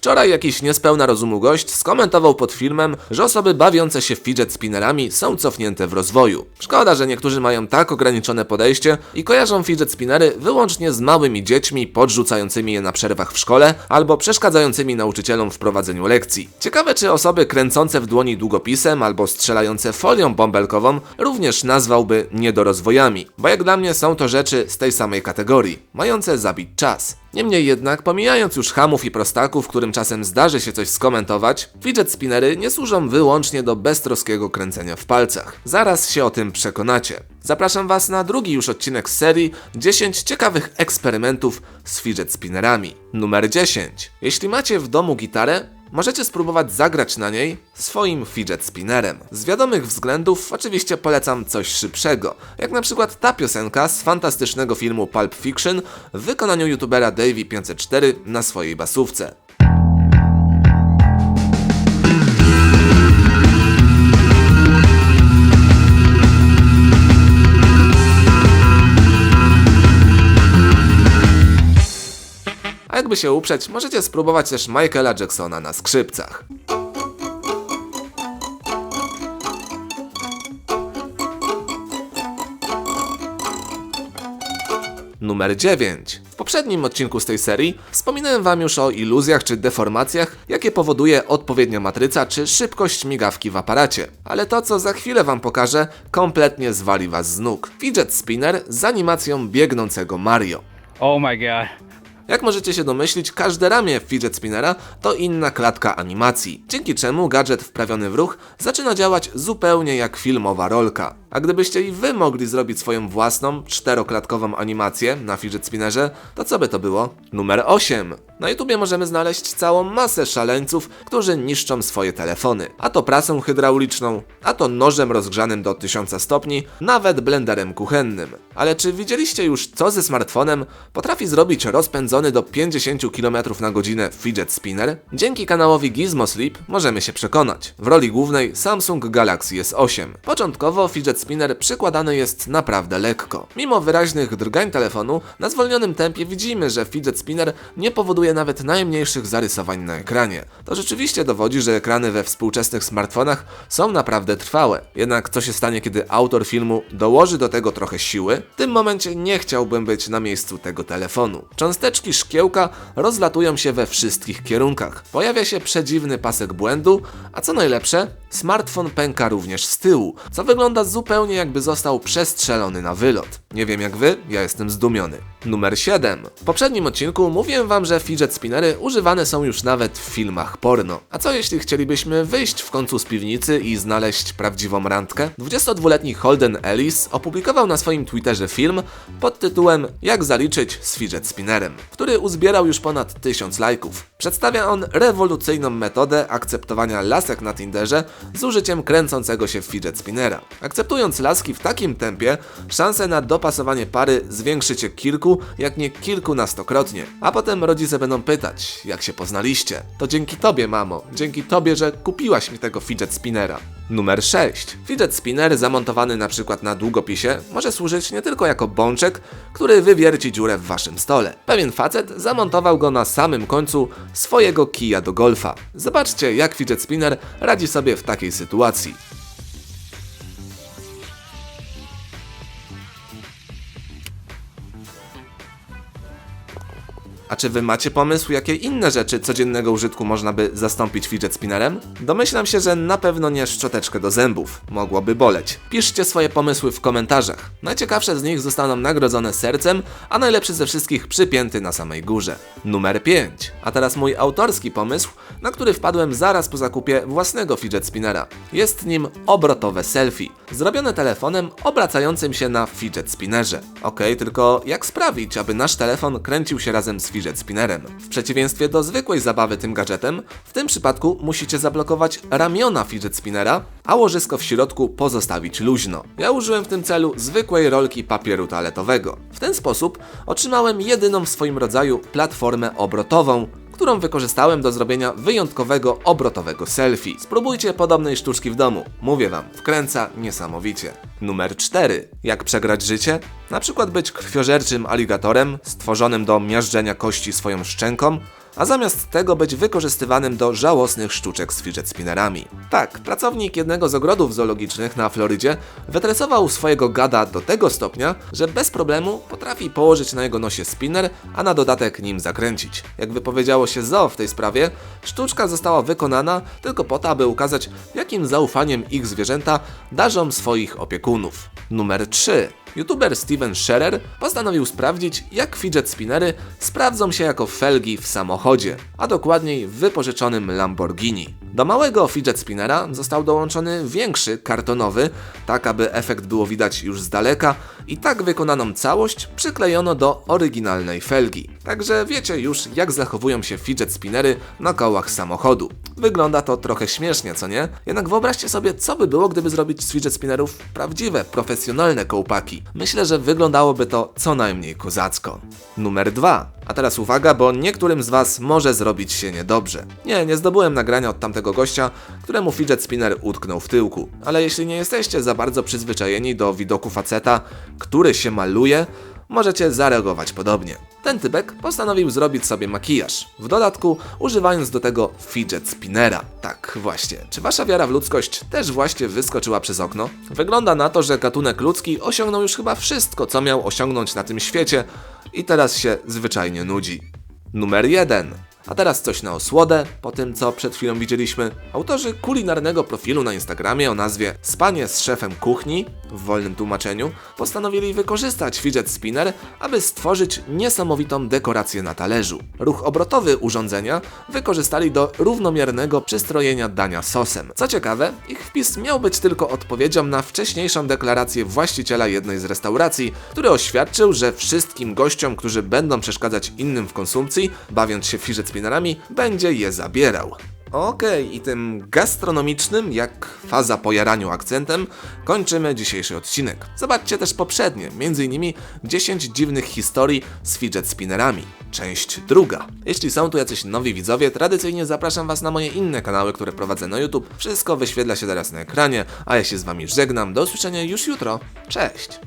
Wczoraj jakiś niespełna rozumu gość skomentował pod filmem, że osoby bawiące się fidget spinnerami są cofnięte w rozwoju. Szkoda, że niektórzy mają tak ograniczone podejście i kojarzą fidget spinnery wyłącznie z małymi dziećmi podrzucającymi je na przerwach w szkole albo przeszkadzającymi nauczycielom w prowadzeniu lekcji. Ciekawe, czy osoby kręcące w dłoni długopisem albo strzelające folią bąbelkową również nazwałby niedorozwojami, bo jak dla mnie są to rzeczy z tej samej kategorii, mające zabić czas. Niemniej jednak, pomijając już hamów i prostaków, którym czasem zdarzy się coś skomentować, fidget spinnery nie służą wyłącznie do beztroskiego kręcenia w palcach. Zaraz się o tym przekonacie. Zapraszam Was na drugi już odcinek z serii 10 ciekawych eksperymentów z fidget spinnerami. Numer 10. Jeśli macie w domu gitarę, Możecie spróbować zagrać na niej swoim fidget spinnerem. Z wiadomych względów oczywiście polecam coś szybszego, jak na przykład ta piosenka z fantastycznego filmu Pulp Fiction w wykonaniu youtubera Davey504 na swojej basówce. Jakby się uprzeć, możecie spróbować też Michaela Jacksona na skrzypcach. Numer 9. W poprzednim odcinku z tej serii wspominałem Wam już o iluzjach czy deformacjach, jakie powoduje odpowiednia matryca czy szybkość migawki w aparacie. Ale to, co za chwilę Wam pokażę, kompletnie zwali Was z nóg. Fidget spinner z animacją biegnącego Mario. Oh my god. Jak możecie się domyślić, każde ramię fidget spinnera to inna klatka animacji, dzięki czemu gadżet wprawiony w ruch zaczyna działać zupełnie jak filmowa rolka. A gdybyście i wy mogli zrobić swoją własną, czteroklatkową animację na fidget spinnerze, to co by to było? Numer 8. Na YouTubie możemy znaleźć całą masę szaleńców, którzy niszczą swoje telefony. A to prasą hydrauliczną, a to nożem rozgrzanym do 1000 stopni, nawet blenderem kuchennym. Ale czy widzieliście już co ze smartfonem potrafi zrobić rozpędzony do 50 km na godzinę fidget spinner? Dzięki kanałowi Gizmo Sleep możemy się przekonać. W roli głównej Samsung Galaxy S8. Początkowo fidget spinner przykładany jest naprawdę lekko. Mimo wyraźnych drgań telefonu, na zwolnionym tempie widzimy, że fidget spinner nie powoduje nawet najmniejszych zarysowań na ekranie. To rzeczywiście dowodzi, że ekrany we współczesnych smartfonach są naprawdę trwałe. Jednak co się stanie, kiedy autor filmu dołoży do tego trochę siły? W tym momencie nie chciałbym być na miejscu tego telefonu. Cząsteczki szkiełka rozlatują się we wszystkich kierunkach. Pojawia się przedziwny pasek błędu, a co najlepsze, smartfon pęka również z tyłu, co wygląda zupełnie jakby został przestrzelony na wylot. Nie wiem jak wy, ja jestem zdumiony. Numer 7. W poprzednim odcinku mówiłem wam, że fidget spinnery używane są już nawet w filmach porno. A co jeśli chcielibyśmy wyjść w końcu z piwnicy i znaleźć prawdziwą randkę? 22-letni Holden Ellis opublikował na swoim Twitterze film pod tytułem Jak zaliczyć z fidget spinnerem, który uzbierał już ponad 1000 lajków. Przedstawia on rewolucyjną metodę akceptowania lasek na Tinderze z użyciem kręcącego się fidget spinnera. Akceptując laski w takim tempie, szanse na dopasowanie pary zwiększycie kilku, jak nie kilkunastokrotnie. A potem rodzice będą pytać, jak się poznaliście. To dzięki tobie, mamo, dzięki tobie, że kupiłaś mi tego fidget spinnera. Numer 6. Fidget spinner zamontowany na przykład na długopisie może służyć nie tylko jako bączek, który wywierci dziurę w waszym stole. Pewien facet zamontował go na samym końcu swojego kija do golfa. Zobaczcie, jak fidget spinner radzi sobie w takiej sytuacji. A czy wy macie pomysł, jakie inne rzeczy codziennego użytku można by zastąpić fidget spinnerem? Domyślam się, że na pewno nie szczoteczkę do zębów. Mogłoby boleć. Piszcie swoje pomysły w komentarzach. Najciekawsze z nich zostaną nagrodzone sercem, a najlepszy ze wszystkich przypięty na samej górze. Numer 5. A teraz mój autorski pomysł, na który wpadłem zaraz po zakupie własnego fidget spinnera. Jest nim obrotowe selfie, zrobione telefonem obracającym się na fidget spinnerze. Okej, tylko jak sprawić, aby nasz telefon kręcił się razem z fidget spinnerem? W przeciwieństwie do zwykłej zabawy tym gadżetem, w tym przypadku musicie zablokować ramiona fidget spinnera, a łożysko w środku pozostawić luźno. Ja użyłem w tym celu zwykłej rolki papieru toaletowego. W ten sposób otrzymałem jedyną w swoim rodzaju platformę obrotową, którą wykorzystałem do zrobienia wyjątkowego obrotowego selfie. Spróbujcie podobnej sztuczki w domu. Mówię wam, wkręca niesamowicie. Numer 4. Jak przegrać życie? Na przykład być krwiożerczym aligatorem, stworzonym do miażdżenia kości swoją szczęką, a zamiast tego być wykorzystywanym do żałosnych sztuczek z fidget spinnerami. Tak, pracownik jednego z ogrodów zoologicznych na Florydzie wytresował swojego gada do tego stopnia, że bez problemu potrafi położyć na jego nosie spinner, a na dodatek nim zakręcić. Jak wypowiedziało się zoo w tej sprawie, sztuczka została wykonana tylko po to, aby ukazać, jakim zaufaniem ich zwierzęta darzą swoich opiekunów. Numer 3. YouTuber Steven Scherer postanowił sprawdzić, jak fidget spinnery sprawdzą się jako felgi w samochodzie, a dokładniej w wypożyczonym Lamborghini. Do małego fidget spinnera został dołączony większy, kartonowy, tak aby efekt było widać już z daleka i tak wykonaną całość przyklejono do oryginalnej felgi. Także wiecie już, jak zachowują się fidget spinnery na kołach samochodu. Wygląda to trochę śmiesznie, co nie? Jednak wyobraźcie sobie, co by było, gdyby zrobić z fidget spinnerów prawdziwe, profesjonalne kołpaki. Myślę, że wyglądałoby to co najmniej kozacko. Numer 2. A teraz uwaga, bo niektórym z Was może zrobić się niedobrze. Nie, nie zdobyłem nagrania od tamtego gościa, któremu fidget spinner utknął w tyłku. Ale jeśli nie jesteście za bardzo przyzwyczajeni do widoku faceta, który się maluje, możecie zareagować podobnie. Ten typek postanowił zrobić sobie makijaż, w dodatku używając do tego fidget spinnera. Tak, właśnie. Czy wasza wiara w ludzkość też właśnie wyskoczyła przez okno? Wygląda na to, że gatunek ludzki osiągnął już chyba wszystko, co miał osiągnąć na tym świecie i teraz się zwyczajnie nudzi. Numer 1. A teraz coś na osłodę, po tym co przed chwilą widzieliśmy. Autorzy kulinarnego profilu na Instagramie o nazwie Spanie z szefem kuchni, w wolnym tłumaczeniu, postanowili wykorzystać fidget spinner, aby stworzyć niesamowitą dekorację na talerzu. Ruch obrotowy urządzenia wykorzystali do równomiernego przystrojenia dania sosem. Co ciekawe, ich wpis miał być tylko odpowiedzią na wcześniejszą deklarację właściciela jednej z restauracji, który oświadczył, że wszystkim gościom, którzy będą przeszkadzać innym w konsumpcji, bawiąc się fidget będzie je zabierał. Okej, i tym gastronomicznym, jak faza po jaraniu akcentem, kończymy dzisiejszy odcinek. Zobaczcie też poprzednie, m.in. 10 dziwnych historii z fidget spinnerami. Część druga. Jeśli są tu jacyś nowi widzowie, tradycyjnie zapraszam Was na moje inne kanały, które prowadzę na YouTube. Wszystko wyświetla się teraz na ekranie, a ja się z Wami żegnam. Do usłyszenia już jutro. Cześć!